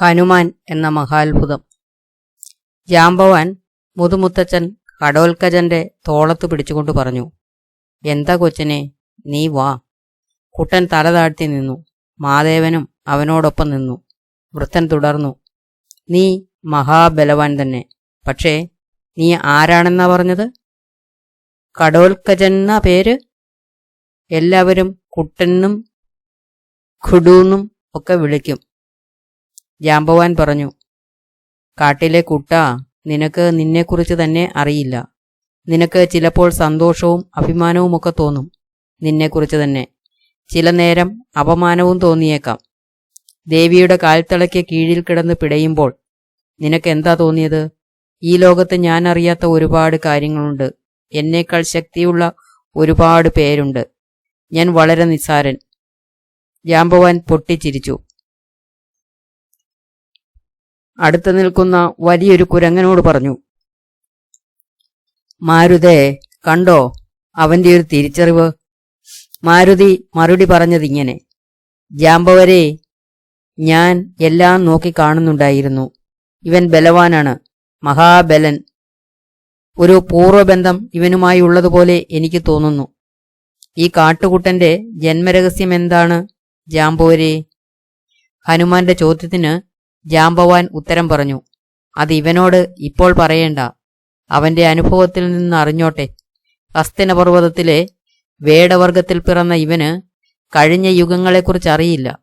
ഹനുമാൻ എന്ന മഹാത്ഭുതം. ജാമ്പവാൻ മുതുമുത്തച്ഛൻ കടോൽക്കജന്റെ തോളത്ത് പിടിച്ചുകൊണ്ട് പറഞ്ഞു എന്താ കൊച്ചനെ നീ വാ. കുട്ടൻ തല താഴ്ത്തി നിന്നു. മാദേവനും അവനോടൊപ്പം നിന്നു. വൃത്തൻ തുടർന്നു നീ മഹാബലവാൻ തന്നെ. പക്ഷേ നീ ആരാണെന്നാ പറഞ്ഞത്? കടോൽക്കജൻ എന്ന പേര്? എല്ലാവരും കുട്ടനും ഖുഡൂന്നും ഒക്കെ വിളിക്കും. ജാമ്പവാൻ പറഞ്ഞു കാട്ടിലെ കുട്ട നിനക്ക് നിന്നെക്കുറിച്ച് തന്നെ അറിയില്ല. നിനക്ക് ചിലപ്പോൾ സന്തോഷവും അഭിമാനവും ഒക്കെ തോന്നും നിന്നെക്കുറിച്ച് തന്നെ. ചില നേരം അപമാനവും തോന്നിയേക്കാം. ദേവിയുടെ കാൽത്തളയ്ക്ക് കീഴിൽ കിടന്ന് പിടയുമ്പോൾ നിനക്ക് എന്താ തോന്നിയത്? ഈ ലോകത്ത് ഞാൻ അറിയാത്ത ഒരുപാട് കാര്യങ്ങളുണ്ട്. എന്നേക്കാൾ ശക്തിയുള്ള ഒരുപാട് പേരുണ്ട്. ഞാൻ വളരെ നിസ്സാരൻ. ജാമ്പവാൻ പൊട്ടിച്ചിരിച്ചു. അടുത്ത് നിൽക്കുന്ന വലിയൊരു കുരങ്ങനോട് പറഞ്ഞു മാരുതേ കണ്ടോ അവന്റെ ഒരു തിരിച്ചറിവ്? മാരുതി മറുപടി പറഞ്ഞതിങ്ങനെ ജാമ്പവരെ ഞാൻ എല്ലാം നോക്കി കാണുന്നുണ്ടായിരുന്നു. ഇവൻ ബലവാനാണ് മഹാബലൻ. ഒരു പൂർവബന്ധം ഇവനുമായി ഉള്ളതുപോലെ എനിക്ക് തോന്നുന്നു. ഈ കാട്ടുകുട്ടന്റെ ജന്മരഹസ്യം എന്താണ് ജാമ്പോരെ ഹനുമാന്റെ ചോദ്യത്തിന് ജാമ്പവാൻ ഉത്തരം പറഞ്ഞു അത് ഇവനോട് ഇപ്പോൾ പറയേണ്ട. അവന്റെ അനുഭവത്തിൽ നിന്ന് അറിഞ്ഞോട്ടെ. ഹസ്തിനപർവതത്തിലെ വേടവർഗത്തിൽ പിറന്ന ഇവന് കഴിഞ്ഞ യുഗങ്ങളെക്കുറിച്ച് അറിയില്ല.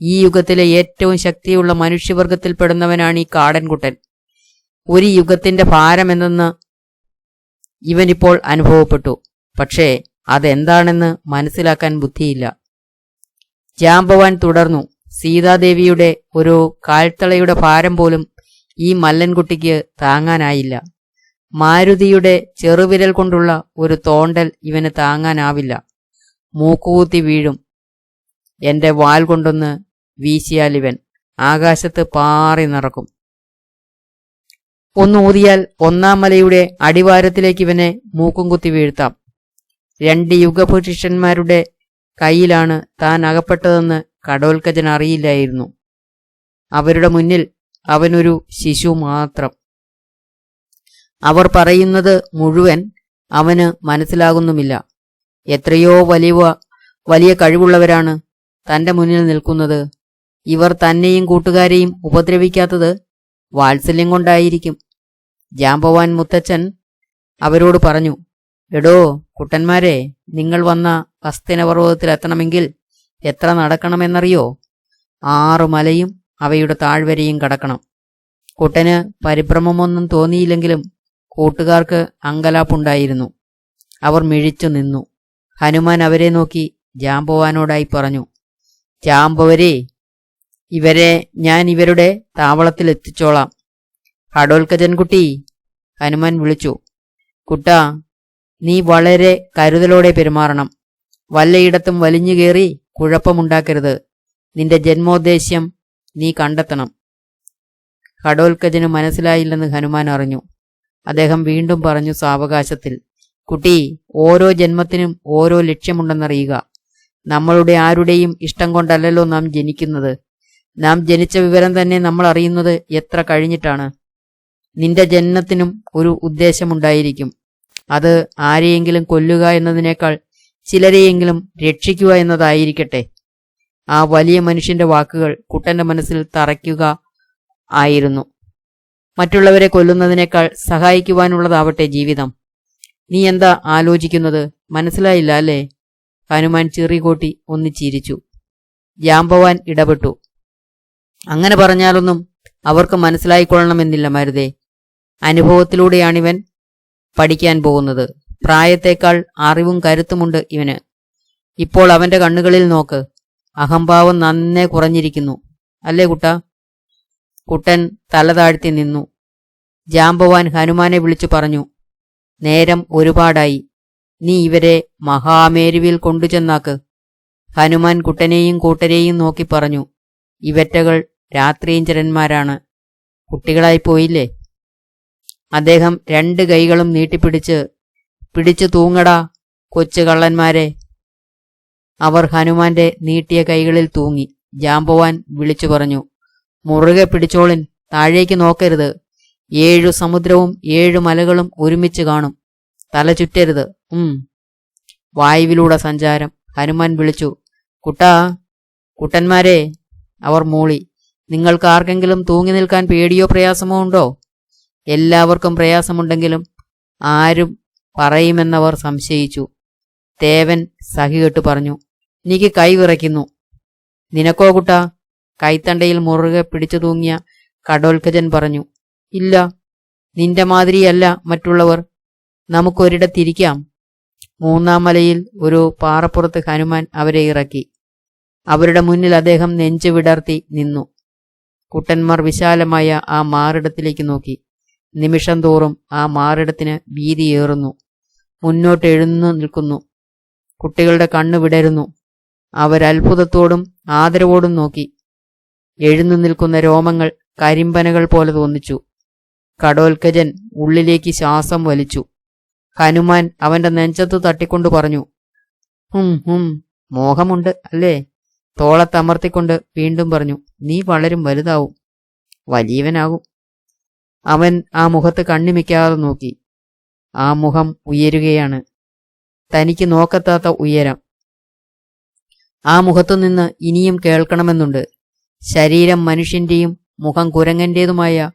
ഈ യുഗത്തിലെ ഏറ്റവും ശക്തിയുള്ള മനുഷ്യവർഗത്തിൽപ്പെടുന്നവനാണ് ഈ കാടൻകുട്ടൻ. ഒരു യുഗത്തിന്റെ ഭാരമെന്തെന്ന് ഇവനിപ്പോൾ അനുഭവപ്പെട്ടു. പക്ഷേ അതെന്താണെന്ന് മനസ്സിലാക്കാൻ ബുദ്ധിയില്ല. ജാംബവാൻ തുടർന്നു സീതാദേവിയുടെ ഒരു കാൽത്തളയുടെ ഭാരം പോലും ഈ മല്ലൻകുട്ടിക്ക് താങ്ങാനായില്ല. മാരുതിയുടെ ചെറുവിരൽ കൊണ്ടുള്ള ഒരു തോണ്ടൽ ഇവന് താങ്ങാനാവില്ല. മൂക്കുകൂത്തി വീഴും. എന്റെ വാൽ കൊണ്ടൊന്ന് വീശിയാൽ ഇവൻ. ആകാശത്ത് പാറി നിറക്കും ഒന്നൂതിയാൽ ഒന്നാം മലയുടെ അടിവാരത്തിലേക്ക് ഇവനെ മൂക്കും കുത്തി വീഴ്ത്താം. രണ്ട് യുഗപുരുഷന്മാരുടെ കയ്യിലാണ് താൻ അകപ്പെട്ടതെന്ന് കടോൽക്കജൻ അറിയില്ലായിരുന്നു. അവരുടെ മുന്നിൽ അവനൊരു ശിശു മാത്രം. അവർ പറയുന്നത് മുഴുവൻ അവന് മനസ്സിലാകുന്നുമില്ല. എത്രയോ വലിയ വലിയ കഴിവുള്ളവരാണ് തന്റെ മുന്നിൽ നിൽക്കുന്നത്. ഇവർ തന്നെയും കൂട്ടുകാരെയും ഉപദ്രവിക്കാത്തത് വാത്സല്യം കൊണ്ടായിരിക്കും. ജാമ്പവാൻ മുത്തച്ഛൻ അവരോട് പറഞ്ഞു എടോ കുട്ടന്മാരെ നിങ്ങൾ വന്ന ഹസ്തിനപർവതത്തിലെത്തണമെങ്കിൽ എത്ര നടക്കണമെന്നറിയോ? ആറു മലയും അവയുടെ താഴ്വരയും കടക്കണം. കുട്ടന് പരിഭ്രമമൊന്നും തോന്നിയില്ലെങ്കിലും കൂട്ടുകാർക്ക് അങ്കലാപ്പുണ്ടായിരുന്നു. അവർ മിഴിച്ചു നിന്നു. ഹനുമാൻ അവരെ നോക്കി ജാമ്പവാനോടായി പറഞ്ഞു ജാമ്പവരെ ഇവരെ ഞാൻ ഇവരുടെ താവളത്തിൽ എത്തിച്ചോളാം. ഹഡോൽക്കജൻകുട്ടി ഹനുമാൻ വിളിച്ചു കുട്ട നീ വളരെ കരുതലോടെ പെരുമാറണം. വല്ലയിടത്തും വലിഞ്ഞു കയറി കുഴപ്പമുണ്ടാക്കരുത്. നിന്റെ ജന്മോദ്ദേശ്യം നീ കണ്ടെത്തണം. കടോൽക്കജന് മനസ്സിലായില്ലെന്ന് ഹനുമാൻ അറിഞ്ഞു. അദ്ദേഹം വീണ്ടും പറഞ്ഞു സാവകാശത്തിൽ കുട്ടി ഓരോ ജന്മത്തിനും ഓരോ ലക്ഷ്യമുണ്ടെന്നറിയുക. നമ്മളുടെ ആരുടെയും ഇഷ്ടം കൊണ്ടല്ലല്ലോ നാം ജനിക്കുന്നത്. നാം ജനിച്ച വിവരം തന്നെ നമ്മൾ അറിയുന്നത് എത്ര കഴിഞ്ഞിട്ടാണ്. നിന്റെ ജന്മത്തിനും ഒരു ഉദ്ദേശമുണ്ടായിരിക്കും. അത് ആരെയെങ്കിലും കൊല്ലുക എന്നതിനേക്കാൾ ചിലരെയെങ്കിലും രക്ഷിക്കുക എന്നതായിരിക്കട്ടെ. ആ വലിയ മനുഷ്യന്റെ വാക്കുകൾ കുട്ടന്റെ മനസ്സിൽ തറയ്ക്കുക ആയിരുന്നു. മറ്റുള്ളവരെ കൊല്ലുന്നതിനേക്കാൾ സഹായിക്കുവാനുള്ളതാവട്ടെ ജീവിതം. നീ എന്താ ആലോചിക്കുന്നത്? മനസ്സിലായില്ല അല്ലേ? ഹനുമാൻ ചെറികോട്ടി ഒന്ന് ചിരിച്ചു. ജാംബവാൻ ഇടപെട്ടു. അങ്ങനെ പറഞ്ഞാലൊന്നും അവർക്ക് മനസ്സിലായിക്കൊള്ളണമെന്നില്ല മരുതേ. അനുഭവത്തിലൂടെയാണിവൻ പഠിക്കാൻ പോകുന്നത്. പ്രായത്തേക്കാൾ അറിവും കരുത്തുമുണ്ട് ഇവന്. ഇപ്പോൾ അവന്റെ കണ്ണുകളിൽ നോക്ക്. അഹംഭാവം നന്നേ കുറഞ്ഞിരിക്കുന്നു. അല്ലേ കുട്ട? കുട്ടൻ തലതാഴ്ത്തി നിന്നു. ജാംബവാൻ ഹനുമാനെ വിളിച്ചു പറഞ്ഞു നേരം ഒരുപാടായി. നീ ഇവരെ മഹാമേരുവിൽ കൊണ്ടുചെന്നാക്ക്. ഹനുമാൻ കുട്ടനെയും കൂട്ടരെയും നോക്കി പറഞ്ഞു ഇവറ്റകൾ രാത്രിയഞ്ചരന്മാരാണ് കുട്ടികളായി പോയില്ലേ? അദ്ദേഹം രണ്ട് കൈകളും നീട്ടിപ്പിടിച്ച് പിടിച്ചു തൂങ്ങടാ കൊച്ചു കള്ളന്മാരെ. അവർ ഹനുമാന്റെ നീട്ടിയ കൈകളിൽ തൂങ്ങി. ജാമ്പവാൻ വിളിച്ചു പറഞ്ഞു മുറുകെ പിടിച്ചോളിൻ താഴേക്ക് നോക്കരുത്. ഏഴു സമുദ്രവും ഏഴു മലകളും ഒരുമിച്ച് കാണും. തല ചുറ്റരുത്. ഉം. വായുവിലൂടെ സഞ്ചാരം. ഹനുമാൻ വിളിച്ചു കുട്ടാ കുട്ടന്മാരെ. അവർ മൂളി നിങ്ങൾക്ക് ആർക്കെങ്കിലും തൂങ്ങി നിൽക്കാൻ പേടിയോ പ്രയാസമോ ഉണ്ടോ? എല്ലാവർക്കും പ്രയാസമുണ്ടെങ്കിലും ആരും പറയുമെന്നവർ സംശയിച്ചു. തേവൻ സഹികെട്ട് പറഞ്ഞു എനിക്ക് കൈവിറയ്ക്കുന്നു നിനക്കോ കുട്ട? കൈത്തണ്ടയിൽ മുറുകെ പിടിച്ചു തൂങ്ങിയ കടോൽക്കജൻ പറഞ്ഞു ഇല്ല നിന്റെ മാതിരിയല്ല മറ്റുള്ളവർ. നമുക്കൊരിടത്തിരിക്കാം. മൂന്നാം മലയിൽ ഒരു പാറപ്പുറത്ത് ഹനുമാൻ അവരെ ഇറക്കി. അവരുടെ മുന്നിൽ അദ്ദേഹം നെഞ്ചു വിടർത്തി നിന്നു. കുട്ടന്മാർ വിശാലമായ ആ മാറിടത്തിലേക്ക് നോക്കി. നിമിഷം തോറും ആ മാറിടത്തിന് വീതിയേറുന്നു മുന്നോട്ട് എഴുന്നു നിൽക്കുന്നു. കുട്ടികളുടെ കണ്ണു വിടരുന്നു. അവരത്ഭുതത്തോടും ആദരവോടും നോക്കി. എഴുന്നു നിൽക്കുന്ന രോമങ്ങൾ കരിമ്പനകൾ പോലെ തോന്നിച്ചു. കടോൽക്കജൻ ഉള്ളിലേക്ക് ശ്വാസം വലിച്ചു. ഹനുമാൻ അവന്റെ നെഞ്ചത്ത് തട്ടിക്കൊണ്ട് പറഞ്ഞു ഹും ഹും മോഹമുണ്ട് അല്ലേ? തോളത്തമർത്തിക്കൊണ്ട് വീണ്ടും പറഞ്ഞു നീ വളരും വലുതാവും. വലിയവനാകും. അവൻ ആ മുഖത്ത് കണ്ണിമിക്കാതെ നോക്കി. ആ മുഖം ഉയരുകയാണ്. തനിക്ക് നോക്കത്താത്ത ഉയരം. ആ മുഖത്തുനിന്ന് ഇനിയും കേൾക്കണമെന്നുണ്ട്. ശരീരം മനുഷ്യന്റെയും മുഖം കുരങ്ങന്റേതുമായ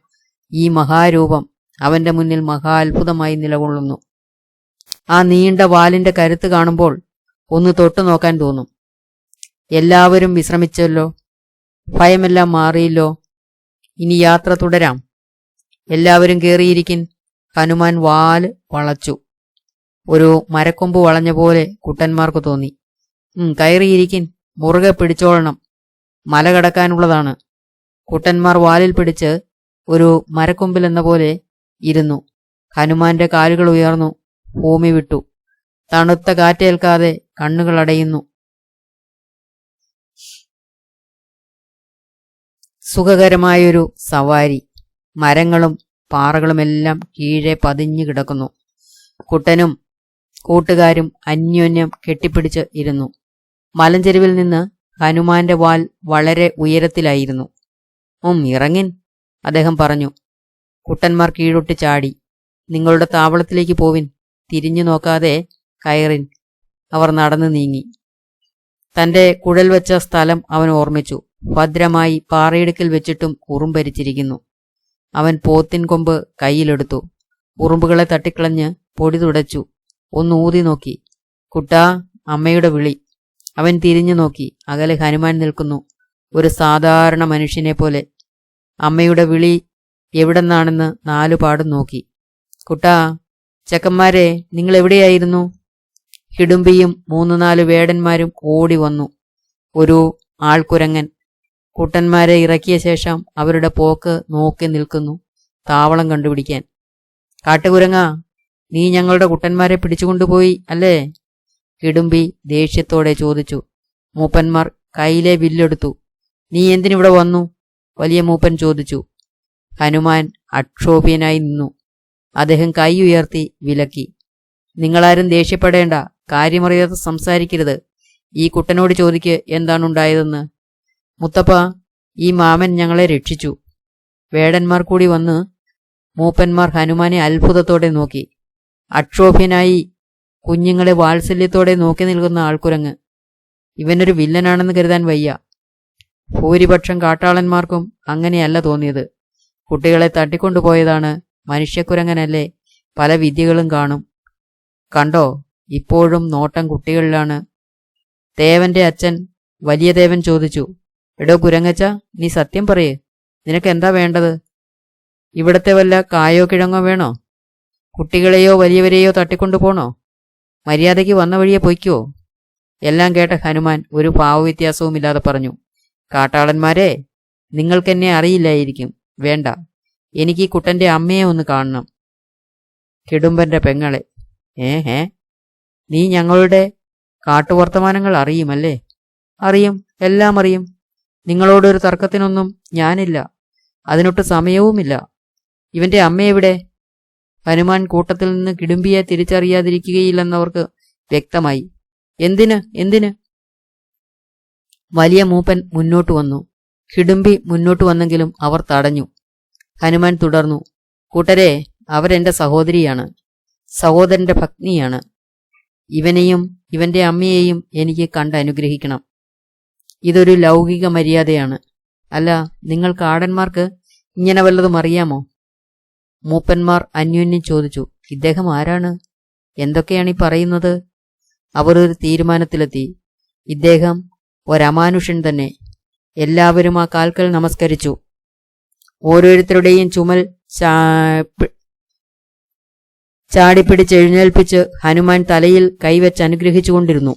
ഈ മഹാരൂപം അവന്റെ മുന്നിൽ മഹാത്ഭുതമായി നിലകൊള്ളുന്നു. ആ നീണ്ട വാലിന്റെ കരുത്ത് കാണുമ്പോൾ ഒന്ന് തൊട്ടു നോക്കാൻ തോന്നും. എല്ലാവരും വിശ്രമിച്ചല്ലോ? ഭയമെല്ലാം മാറിയില്ലോ? ഇനി യാത്ര തുടരാം. എല്ലാവരും കയറിയിരിക്കിൻ ഹനുമാൻ വാൽ വളച്ചു. ഒരു മരക്കൊമ്പ് വളഞ്ഞ പോലെ കുട്ടന്മാർക്ക് തോന്നി. കയറിയിരിക്കിൻ. മുറുകെ പിടിച്ചോളണം. മല കടക്കാനുള്ളതാണ്. കുട്ടന്മാർ വാലിൽ പിടിച്ച് ഒരു മരക്കൊമ്പിൽ എന്ന പോലെ ഇരുന്നു. ഹനുമാന്റെ കാലുകൾ ഉയർന്നു. ഭൂമി വിട്ടു. തണുത്ത കാറ്റേൽക്കാതെ കണ്ണുകൾ അടയുന്നു. സുഖകരമായൊരു സവാരി. മരങ്ങളും പാറകളുമെല്ലാം കീഴെ പതിഞ്ഞു കിടക്കുന്നു. കുട്ടനും കൂട്ടുകാരും അന്യോന്യം കെട്ടിപ്പിടിച്ച് ഇരുന്നു. മലഞ്ചെരുവിൽ നിന്ന് ഹനുമാന്റെ വാൽ വളരെ ഉയരത്തിലായിരുന്നു. ഉം ഇറങ്ങിൻ അദ്ദേഹം പറഞ്ഞു. കുട്ടന്മാർ കീഴൊട്ട് ചാടി. നിങ്ങളുടെ താവളത്തിലേക്ക് പോവിൻ തിരിഞ്ഞു നോക്കാതെ കയറിൻ. അവർ നടന്നു നീങ്ങി. തന്റെ കുഴൽ വെച്ച സ്ഥലം അവൻ ഓർമ്മിച്ചു. ഭദ്രമായി പാറയിടുക്കിൽ വെച്ചിട്ടും ഉറുമ്പരിച്ചിരിക്കുന്നു അവൻ പോത്തിൻ കൊമ്പ് കയ്യിലെടുത്തു. ഉറുമ്പുകളെ തട്ടിക്കളഞ്ഞ് പൊടി തുടച്ചു. ഒന്ന് ഊതി നോക്കി. കുട്ടാ അമ്മയുടെ വിളി. അവൻ തിരിഞ്ഞു നോക്കി. അകലെ ഹനുമാൻ നിൽക്കുന്നു. ഒരു സാധാരണ മനുഷ്യനെ പോലെ. അമ്മയുടെ വിളി എവിടെന്നാണെന്ന് നാലുപാടും നോക്കി. കുട്ടാ ചെക്കന്മാരെ നിങ്ങൾ എവിടെയായിരുന്നു? ഹിഡുംബിയും മൂന്നു നാല് വേടന്മാരും ഓടി വന്നു. ഒരു ആൾക്കുരങ്ങൻ. കുട്ടന്മാരെ ഇറക്കിയ ശേഷം അവരുടെ പോക്ക് നോക്കി നിൽക്കുന്നു താവളം കണ്ടുപിടിക്കാൻ. കാട്ടുകുരങ്ങ നീ ഞങ്ങളുടെ കുട്ടന്മാരെ പിടിച്ചുകൊണ്ടുപോയി അല്ലേ? കിടുമ്പി ദേഷ്യത്തോടെ ചോദിച്ചു. മൂപ്പന്മാർ കയ്യിലെ വില്ലെടുത്തു. നീ എന്തിനിവിടെ വന്നു? വലിയ മൂപ്പൻ ചോദിച്ചു. ഹനുമാൻ അക്ഷോഭ്യനായി നിന്നു. അദ്ദേഹം കൈ ഉയർത്തി വിലക്കി. നിങ്ങളാരും ദേഷ്യപ്പെടേണ്ട കാര്യമറിയാതെ സംസാരിക്കരുത്. ഈ കുട്ടനോട് ചോദിക്ക് എന്താണുണ്ടായതെന്ന് മുത്തപ്പ ഈ മാമൻ ഞങ്ങളെ രക്ഷിച്ചു. വേടന്മാർ കൂടി വന്ന് മൂപ്പന്മാർ ഹനുമാനെ അത്ഭുതത്തോടെ നോക്കി. അക്ഷോഭ്യനായി കുഞ്ഞുങ്ങളെ വാത്സല്യത്തോടെ നോക്കി നിൽക്കുന്ന ആൾക്കുരങ്ങ്. ഇവനൊരു വില്ലനാണെന്ന് കരുതാൻ വയ്യ. ഭൂരിപക്ഷം കാട്ടാളന്മാർക്കും അങ്ങനെയല്ല തോന്നിയത്. കുട്ടികളെ തട്ടിക്കൊണ്ടുപോയതാണ് മനുഷ്യക്കുരങ്ങനല്ലേ പല വിദ്യകളും കാണും. കണ്ടോ ഇപ്പോഴും നോട്ടം കുട്ടികളിലാണ്. ദേവന്റെ അച്ഛൻ വലിയ ദേവൻ ചോദിച്ചു. എടോ കുരങ്ങച്ച നീ സത്യം പറയേ. നിനക്ക് എന്താ വേണ്ടത്? ഇവിടത്തെ വല്ല കായോ കിഴങ്ങോ വേണോ? കുട്ടികളെയോ വലിയവരെയോ തട്ടിക്കൊണ്ടുപോണോ മര്യാദയ്ക്ക് വന്ന വഴിയെ പൊയ്ക്കോ. എല്ലാം കേട്ട ഹനുമാൻ ഒരു ഭാവവ്യത്യാസവുമില്ലാതെ പറഞ്ഞു കാട്ടാളന്മാരെ നിങ്ങൾക്കെന്നെ അറിയില്ലായിരിക്കും. വേണ്ട. എനിക്ക് ഈ കുട്ടന്റെ അമ്മയെ ഒന്ന് കാണണം. കിടുമ്പന്റെ പെങ്ങളെ ഏഹേ നീ ഞങ്ങളുടെ കാട്ടുവർത്തമാനങ്ങൾ അറിയുമല്ലേ? അറിയും. എല്ലാം അറിയും. നിങ്ങളോടൊരു തർക്കത്തിനൊന്നും ഞാനില്ല. അതിനൊട്ട് സമയവുമില്ല. ഇവന്റെ അമ്മ എവിടെ? ഹനുമാൻ കൂട്ടത്തിൽ നിന്ന് കിടുമ്പിയെ തിരിച്ചറിയാതിരിക്കുകയില്ലെന്നവർക്ക് വ്യക്തമായി. എന്തിന്? എന്തിന്? വലിയ മൂപ്പൻ മുന്നോട്ട് വന്നു. കിടുമ്പി മുന്നോട്ട് വന്നെങ്കിലും അവർ തടഞ്ഞു. ഹനുമാൻ തുടർന്നു. കൂട്ടരെ അവരെന്റെ സഹോദരിയാണ്. സഹോദരന്റെ ഭഗ്നിയാണ് ഇവനെയും ഇവന്റെ അമ്മയെയും എനിക്ക് കണ്ട് അനുഗ്രഹിക്കണം. ഇതൊരു ലൗകിക മര്യാദയാണ്. അല്ല നിങ്ങൾ കാടന്മാർക്ക് ഇങ്ങനെ വല്ലതും അറിയാമോ? മൂപ്പന്മാർ അന്യോന്യം ചോദിച്ചു ഇദ്ദേഹം ആരാണ്? എന്തൊക്കെയാണ് ഈ പറയുന്നത്? അവർ ഒരു തീരുമാനത്തിലെത്തി ഇദ്ദേഹം ഒരമാനുഷൻ തന്നെ. എല്ലാവരും ആ കാൽക്കൽ നമസ്കരിച്ചു. ഓരോരുത്തരുടെയും ചുമൽ ചാടിപ്പിടിച്ച് എഴുന്നേൽപ്പിച്ച് ഹനുമാൻ തലയിൽ കൈവച്ച് അനുഗ്രഹിച്ചുകൊണ്ടിരുന്നു.